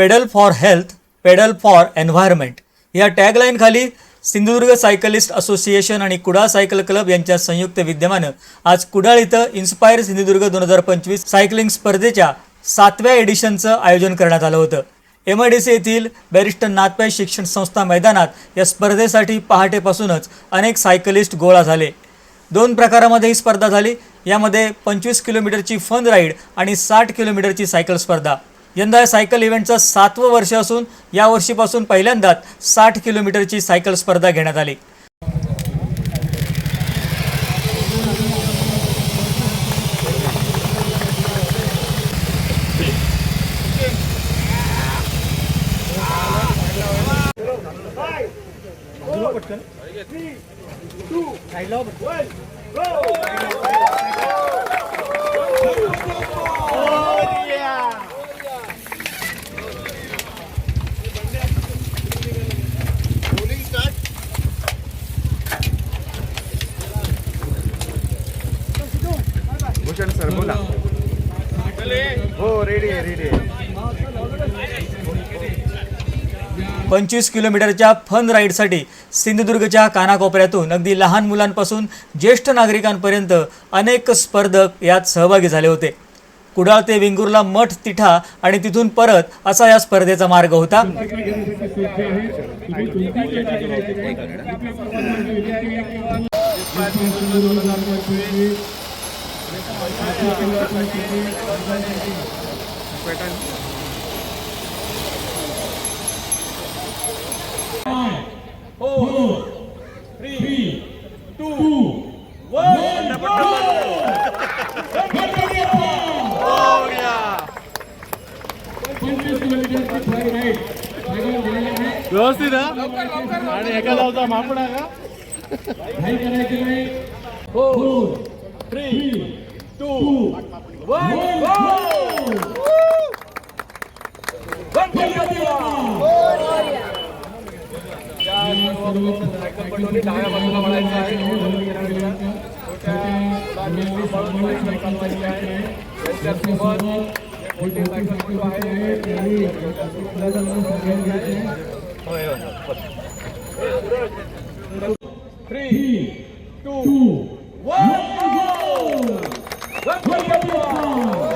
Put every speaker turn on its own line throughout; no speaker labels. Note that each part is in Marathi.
Pedal for health pedal for environment. या टॅगलाईनखाली सिंधुदुर्ग सायकलिस्ट असोसिएशन आणि कुडाळ सायकल क्लब यांच्या संयुक्त विद्यमानं आज कुडाळ इथं इन्स्पायर सिंधुदुर्ग दोन हजार पंचवीस सायकलिंग स्पर्धेच्या सातव्या एडिशनचं आयोजन करण्यात आलं होतं. एम आय डी सी येथील बॅरिस्टर नाथपाई शिक्षण संस्था मैदानात या स्पर्धेसाठी पहाटेपासूनच अनेक सायकलिस्ट गोळा झाले. दोन प्रकारामध्ये ही स्पर्धा झाली. यामध्ये पंचवीस किलोमीटरची फन राईड आणि साठ किलोमीटरची सायकल स्पर्धा. यंदा सायकल इव्हेंटचं सातवं वर्ष असून या वर्षीपासून पहिल्यांदाच साठ किलोमीटरची सायकल स्पर्धा घेण्यात आली.
भूषण सर बोला. हो रेडी आहे रेडी आहे.
पंचवीस किलोमीटरच्या फन राईडसाठी सिंधुदुर्गच्या कानाकोपऱ्यातून अगदी लहान मुलांपासून ज्येष्ठ नागरिकांपर्यंत अनेक स्पर्धक यात सहभागी झाले होते. कुडाळ ते वेंगुर्ला मठ तिठा आणि तिथून परत असा या स्पर्धेचा मार्ग होता.
व्यवस्थित हा? आणि एका जावचा मापडा का
two, one, go! Three, two, one. ワンコイン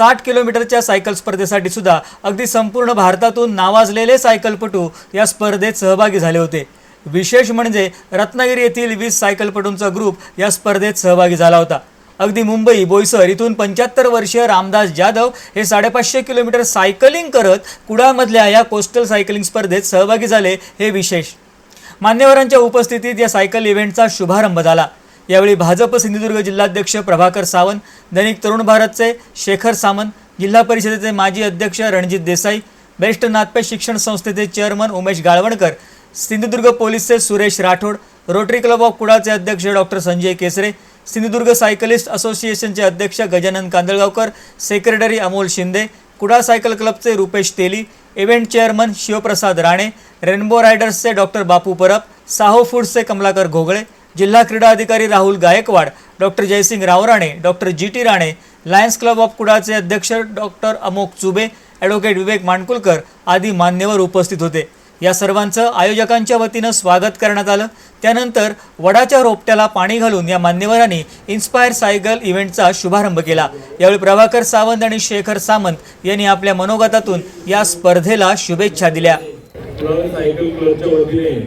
साठ किलोमीटरच्या सायकल स्पर्धेसाठी सुद्धा अगदी संपूर्ण भारतातून नावाजलेले सायकलपटू या स्पर्धेत सहभागी झाले होते. विशेष म्हणजे रत्नागिरी येथील वीस सायकलपटूंचा ग्रुप या स्पर्धेत सहभागी झाला होता. अगदी मुंबई बोईसर इथून पंच्याहत्तर वर्षीय रामदास जाधव हे साडेपाचशे किलोमीटर सायकलिंग करत कुडाळमधल्या या कोस्टल सायकलिंग स्पर्धेत सहभागी झाले हे विशेष. मान्यवरांच्या उपस्थितीत या सायकल इव्हेंटचा शुभारंभ झाला. यावेळी भाजप सिंधुदुर्ग जिल्हाध्यक्ष प्रभाकर सावंत दैनिक तरुण भारतचे शेखर सामंत जिल्हा परिषदेचे माजी अध्यक्ष रणजित देसाई बेस्ट नाथपे शिक्षण संस्थेचे chairman Umesh Galvankar Sindhudurg पोलीसचे Suresh Rathod Rotary Club of कुडाचे अध्यक्ष डॉक्टर संजय केसरे सिंधुदुर्ग सायकलिस्ट असोसिएशनचे अध्यक्ष गजानन कांदळगावकर सेक्रेटरी अमोल शिंदे कुडा सायकल क्लबचे Rupesh Teli event chairman Shivprasad Rane Rainbow रायडर्सचे doctor Bapu Parab Saho फूड्सचे कमलाकर घोगळे जिल्हा क्रीडा अधिकारी Rahul Gaikwad doctor Jaysing Ravrane doctor G T Rane Lions Club of कुडाचे अध्यक्ष डॉक्टर अमोक चुबे ॲडव्होकेट विवेक माणकुलकर आदी मान्यवर उपस्थित होते. या सर्वांचं आयोजकांच्या वतीनं स्वागत करण्यात आलं. त्यानंतर वडाच्या रोपट्याला पाणी घालून या मान्यवरांनी इन्स्पायर सायकल इव्हेंटचा शुभारंभ केला. यावेळी प्रभाकर सावंत आणि शेखर सामंत यांनी आपल्या मनोगतातून या स्पर्धेला शुभेच्छा दिल्या
कुडाळ सायकल क्लबच्या वतीने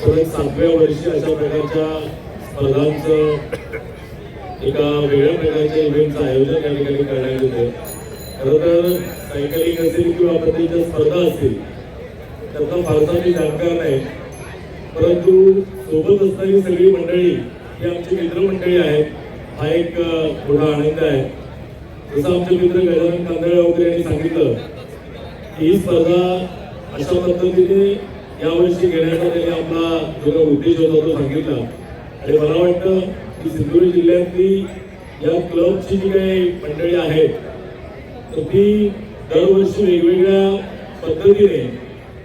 सलग सातव्या वर्षी अशा प्रकारच्या स्पर्धांचं एका वेगळ्या प्रकारच्या इव्हेंटचं आयोजन या ठिकाणी करण्यात येते खरं तर सायकलिंग असेल किंवा पद्धतीच्या स्पर्धा असतील त्याचा फारसा मी जाणकार नाही. परंतु सोबत असणारी सगळी मंडळी ही आमची मित्रमंडळी आहेत. हा एक मोठा आनंद आहे. जसं आमचे मित्र गजानन कांदळे वगैरे यांनी सांगितलं ही स्पर्धा अशा पद्धतीने यावर्षी घेण्याचा त्यांनी आपला जो काही उद्देश होता तो सांगितला. आणि मला वाटतं की सिंधुदुर्ग जिल्ह्यातली या क्लबची जी काही मंडळी आहेत तर ती दरवर्षी वेगवेगळ्या पद्धतीने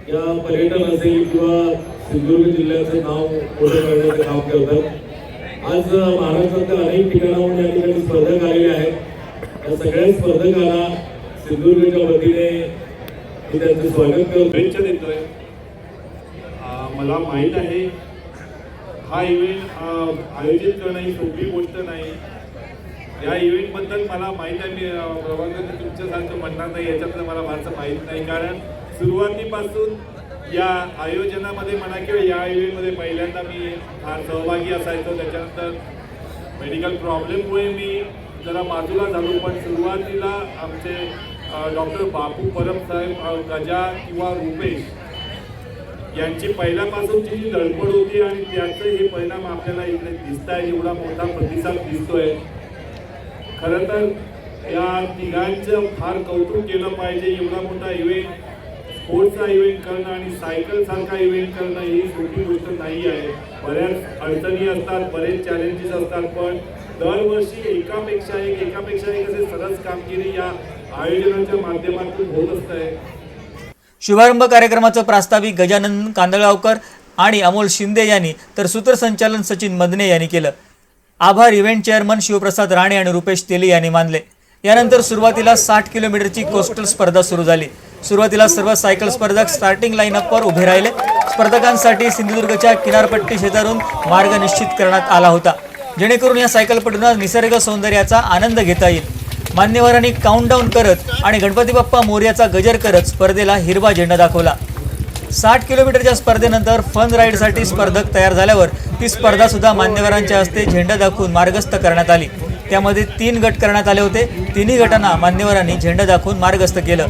या पर्यटन असेल किंवा सिंधुदुर्ग जिल्ह्याचं नाव मोठं करण्याचं काम करतात. आज महाराष्ट्रातल्या अनेक ठिकाणाहून या ठिकाणी स्पर्धक आलेले आहेत. या सगळ्या स्पर्धकांना सिंधुदुर्गच्या वतीने मी त्यांचं स्वागत करतो.
शुभेच्छा देतोय. मला माहीत आहे हा इव्हेंट आयोजित करणं ही सोपी गोष्ट नाही. या इव्हेंटबद्दल मला माहीत आहे मी अं, प्रभाकर तुमच्यासारखं म्हणणार नाही याच्यातलं मला फारसं माहीत नाही. कारण सुरुवातीपासून या आयोजनामध्ये म्हणा किंवा या इव्हेंटमध्ये पहिल्यांदा मी फार सहभागी असायचो. त्याच्यानंतर मेडिकल प्रॉब्लेममुळे मी जरा बाजूला झालो. पण सुरुवातीला आमचे डॉक्टर बापू परब साहेब गजा किंवा रुपेश यांची पहिल्यापासूनची जी धडपड होती आणि त्याचे हे परिणाम आपल्याला इकडे दिसत आहे एवढा मोठा प्रतिसाद दिसतोय. खरं तर या तिघांचं फार कौतुक केलं पाहिजे एवढा मोठा इव्हेंट स्पोर्ट्सचा इव्हेंट करणं आणि सायकल सारखा इव्हेंट करणं ही सोपी गोष्ट नाही आहे. बऱ्याच अडचणी असतात बरेच चॅलेंजेस असतात पण दरवर्षी एकापेक्षा एक एकापेक्षा एक असे सरस कामगिरी या आयोजनाच्या माध्यमातून होत असत आहे
शुभारंभ कार्यक्रमाचं प्रास्ताविक गजानन कांदळगावकर आणि अमोल शिंदे यांनी तर सूत्रसंचालन सचिन मदने यांनी केलं. आभार इव्हेंट चेअरमन शिवप्रसाद राणे आणि रुपेश तेली यांनी मानले. यानंतर सुरुवातीला साठ किलोमीटरची कोस्टल स्पर्धा सुरू झाली. सुरुवातीला सर्व सायकल स्पर्धक स्टार्टिंग लाईनअपवर उभे राहिले. स्पर्धकांसाठी सिंधुदुर्गच्या किनारपट्टी शेजारून मार्ग निश्चित करण्यात आला होता. जेणेकरून या सायकलपटूंना निसर्ग सौंदर्याचा आनंद घेता येईल. मान्यवरांनी काउंटडाऊन करत आणि गणपती बाप्पा मोर्याचा गजर करत स्पर्धेला हिरवा झेंडा दाखवला. साठ किलोमीटरच्या स्पर्धेनंतर फन राईडसाठी स्पर्धक तयार झाल्यावर ती स्पर्धा सुद्धा मान्यवरांच्या हस्ते झेंडा दाखवून मार्गस्थ करण्यात आली. त्यामध्ये तीन गट करण्यात आले होते. तिन्ही गटांना मान्यवरांनी झेंडा दाखवून मार्गस्थ केलं.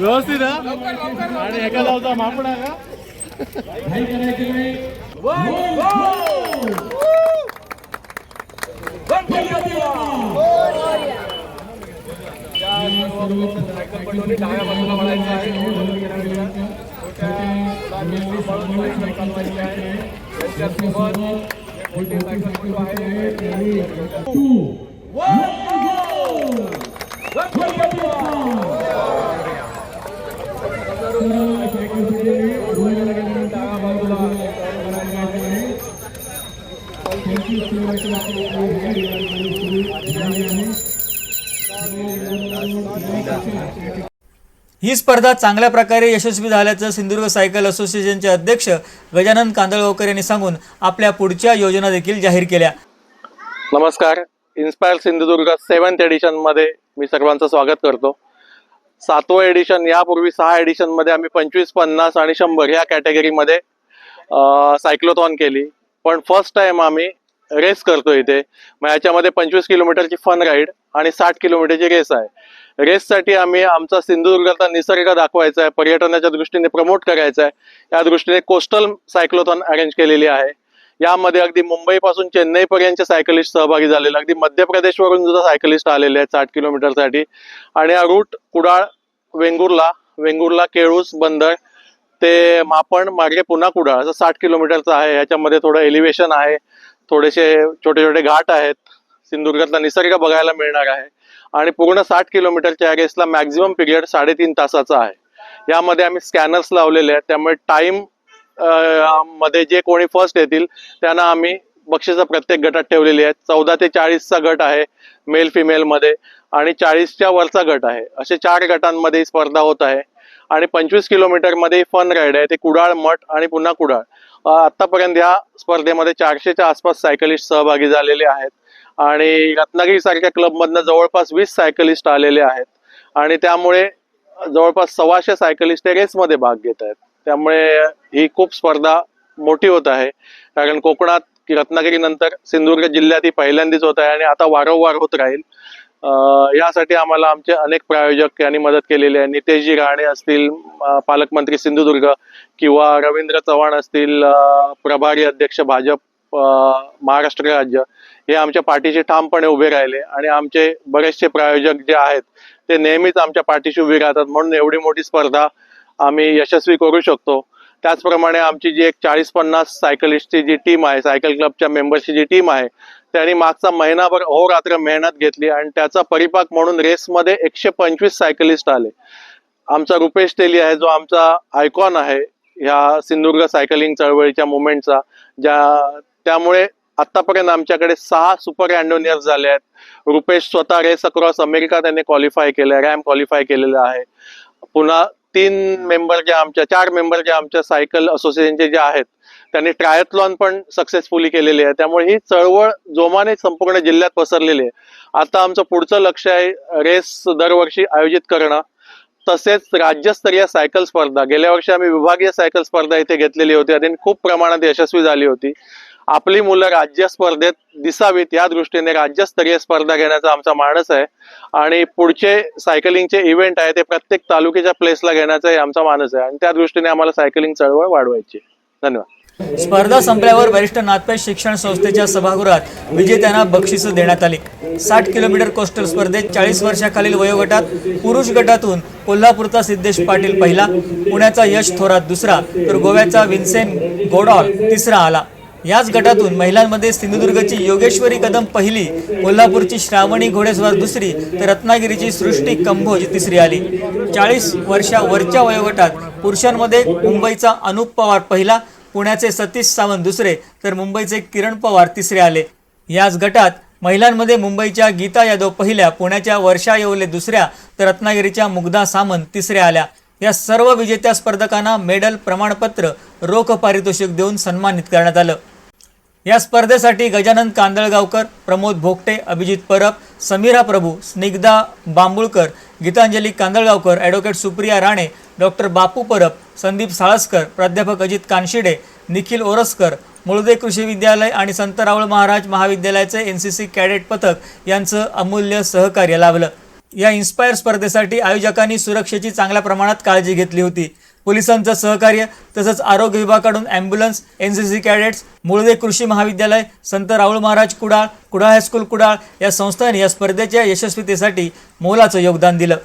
व्यवस्थित आणि एका जाऊचा मापडा का
ही स्पर्धा चांगल्या प्रकारे यशस्वी झाल्याचं सिंधुदुर्ग सायकल असोसिएशनचे अध्यक्ष गजानन कांदळगावकर यांनी सांगून आपल्या पुढच्या योजना देखील जाहीर केल्या.
नमस्कार. इन्स्पायर सिंधुदुर्ग सेवन्थ एडिशनमध्ये मी सर्वांचं स्वागत करतो. सातवं एडिशन यापूर्वी सहा एडिशनमध्ये आम्ही पंचवीस पन्नास आणि शंभर या कॅटेगरीमध्ये सायक्लोथॉन केली. पण फर्स्ट टाइम आम्ही रेस करतो इथे. मग याच्यामध्ये पंचवीस किलोमीटरची फन राईड आणि साठ किलोमीटरची रेस आहे. रेससाठी आम्ही आमचा सिंधुदुर्गाचा निसर्ग दाखवायचा आहे पर्यटनाच्या दृष्टीने प्रमोट करायचा आहे. या दृष्टीने कोस्टल सायक्लोथॉन अरेंज केलेली आहे. यामध्ये अगदी मुंबईपासून चेन्नईपर्यंतचे सायकलिस्ट सहभागी झालेले अगदी मध्य प्रदेशवरून सुद्धा सायकलिस्ट आलेले आहेत साठ किलोमीटरसाठी आणि हा रूट कुडाळ वेंगुर्ला वेंगुर्ला केळूस बंदर ते मापण मार्गे पुन्हा कुडाळ असं साठ किलोमीटरचं आहे. याच्यामध्ये थोडं एलिव्हेशन आहे थोडेसे छोटे छोटे घाट आहेत. सिंधुदुर्गातला निसर्ग बघायला मिळणार आहे. आणि पूर्ण साठ किलोमीटरच्या रेसला मॅक्झिमम पिरियड साडेतीन तासाचा आहे. यामध्ये आम्ही स्कॅनर्स लावलेले आहेत. त्यामुळे टाइममध्ये जे कोणी फर्स्ट येतील त्यांना आम्ही बक्षिसं प्रत्येक गटात ठेवलेली आहेत. चौदा ते चाळीसचा गट आहे मेल फिमेल मध्ये आणि चाळीसच्या वरचा गट आहे. असे चार गटांमध्ये स्पर्धा होत आहे. आणि पंचवीस किलोमीटरमध्ये फन राईड आहे. ते कुडाळ मठ आणि पुन्हा कुडाळ. आतापर्यंत या स्पर्धेमध्ये चारशेच्या आसपास सायकलिस्ट सहभागी झालेले आहेत. आणि रत्नागिरी सारख्या क्लबमधनं जवळपास वीस सायकलिस्ट आलेले आहेत. आणि त्यामुळे जवळपास सव्वाशे सायकलिस्ट हे रेसमध्ये भाग घेत आहेत. त्यामुळे ही खूप स्पर्धा मोठी होत आहे. कारण कोकणात की रत्नागिरीनंतर सिंधुदुर्ग जिल्ह्यात ही पहिल्यांदीच होत आहे आणि आता वारंवार होत राहील. यासाठी आम्हाला आमचे अनेक प्रायोजक यांनी मदत केलेली आहे. नितेशजी राणे असतील पालकमंत्री सिंधुदुर्ग किंवा रवींद्र चव्हाण असतील प्रभारी अध्यक्ष भाजप महाराष्ट्र राज्य हे आमच्या पाठीशी ठामपणे उभे राहिले आणि आमचे बरेचसे प्रायोजक जे आहेत ते नेहमीच आमच्या पाठीशी उभे राहतात म्हणून एवढी मोठी स्पर्धा आम्ही यशस्वी करू शकतो. त्याचप्रमाणे आमची जी एक चाळीस पन्नास सायकलिस्टची जी टीम आहे सायकल क्लबच्या मेंबर्सची जी टीम आहे त्यांनी मागचा महिनाभर अहोरात्र मेहनत घेतली आणि त्याचा परिपाक म्हणून रेसमध्ये एकशे पंचवीस सायकलिस्ट आले. आमचा रुपेश तेली आहे जो आमचा आयकॉन आहे ह्या सिंधुदुर्ग सायकलिंग चळवळीच्या मुवमेंटचा ज्या त्यामुळे आतापर्यंत आमच्याकडे सहा सुपर अँडोनियर्स झाले आहेत. रुपेश स्वतः रेस अक्रॉस अमेरिका त्यांनी क्वालिफाय केलं रॅम क्वालिफाय केलेलं आहे. पुन्हा तीन मेंबर जे आमच्या चार मेंबर जे आमच्या सायकल असोसिएशनचे जे आहेत त्यांनी ट्रायथलॉन पण सक्सेसफुली केलेली आहे. त्यामुळे ही चळवळ जोमाने संपूर्ण जिल्ह्यात पसरलेली आहे. आता आमचं पुढचं लक्ष आहे रेस दरवर्षी आयोजित करणं. तसेच राज्यस्तरीय सायकल स्पर्धा. गेल्या वर्षी आम्ही विभागीय सायकल स्पर्धा इथे घेतलेली होती. आणि खूप प्रमाणात यशस्वी झाली होती. आपली मुलं राज्य स्पर्धेत दिसावीत. या दृष्टीने राज्यस्तरीय स्पर्धा घेण्याचा आमचा मानस आहे. आणि पुढचे सायकलिंगचे इव्हेंट आहे ते प्रत्येक तालुक्याच्या प्लेसला घेण्याचाही आमचा मानस आहे. आणि त्या दृष्टीने आम्हाला सायकलिंग चळवळ वाढवायची. धन्यवाद.
स्पर्धा संपल्यावर वरिष्ठ नाथपेश शिक्षण संस्थेच्या सभागृहात विजेत्यांना बक्षिसं देण्यात आली. साठ किलोमीटर कोस्टल स्पर्धेत चाळीस वर्षाखालील वयोगटात पुरुष गटातून कोल्हापूरचा सिद्धेश पाटील पहिला पुण्याचा यश थोरात दुसरा तर गोव्याचा विन्सेन गोडॉल तिसरा आला. याच गटातून महिलांमध्ये सिंधुदुर्गची योगेश्वरी कदम पहिली कोल्हापूरची श्रावणी घोडेस्वार दुसरी तर रत्नागिरीची सृष्टी कंभोज तिसरी आली. चाळीस वर्षा वरच्या वयोगटात पुरुषांमध्ये मुंबईचा अनुप पवार पहिला पुण्याचे सतीश सावंत दुसरे तर मुंबईचे किरण पवार तिसरे आले. याच गटात महिलांमध्ये मुंबईच्या गीता यादव पहिल्या पुण्याच्या वर्षा येवले दुसऱ्या तर रत्नागिरीच्या मुग्धा सामंत तिसऱ्या आल्या. या सर्व विजेत्या स्पर्धकांना मेडल प्रमाणपत्र रोख पारितोषिक देऊन सन्मानित करण्यात आलं. या स्पर्धेसाठी गजानन कांदळगावकर प्रमोद भोगटे अभिजित परब समीरा प्रभू स्निग्धा बांबुळकर गीतांजली कांदळगावकर ॲडव्होकेट सुप्रिया राणे डॉक्टर बापू परब संदीप साळसकर प्राध्यापक अजित कानशिडे निखिल ओरसकर मुळदे कृषी विद्यालय आणि संत रावळ महाराज महाविद्यालयाचे एन सी सी कॅडेट पथक यांचं अमूल्य सहकार्य लाभलं. या इन्स्पायर स्पर्धेसाठी आयोजकांनी सुरक्षेची चांगल्या प्रमाणात काळजी घेतली होती. पोलिसांचं सहकार्य तसंच आरोग्य विभागाकडून ambulance N C C cadets Mulde कृषी महाविद्यालय संत राहुळ महाराज कुडाळ कुडाळ हायस्कूल कुडाळ या संस्थांनी या स्पर्धेच्या यशस्वीतेसाठी मोलाचं योगदान दिलं.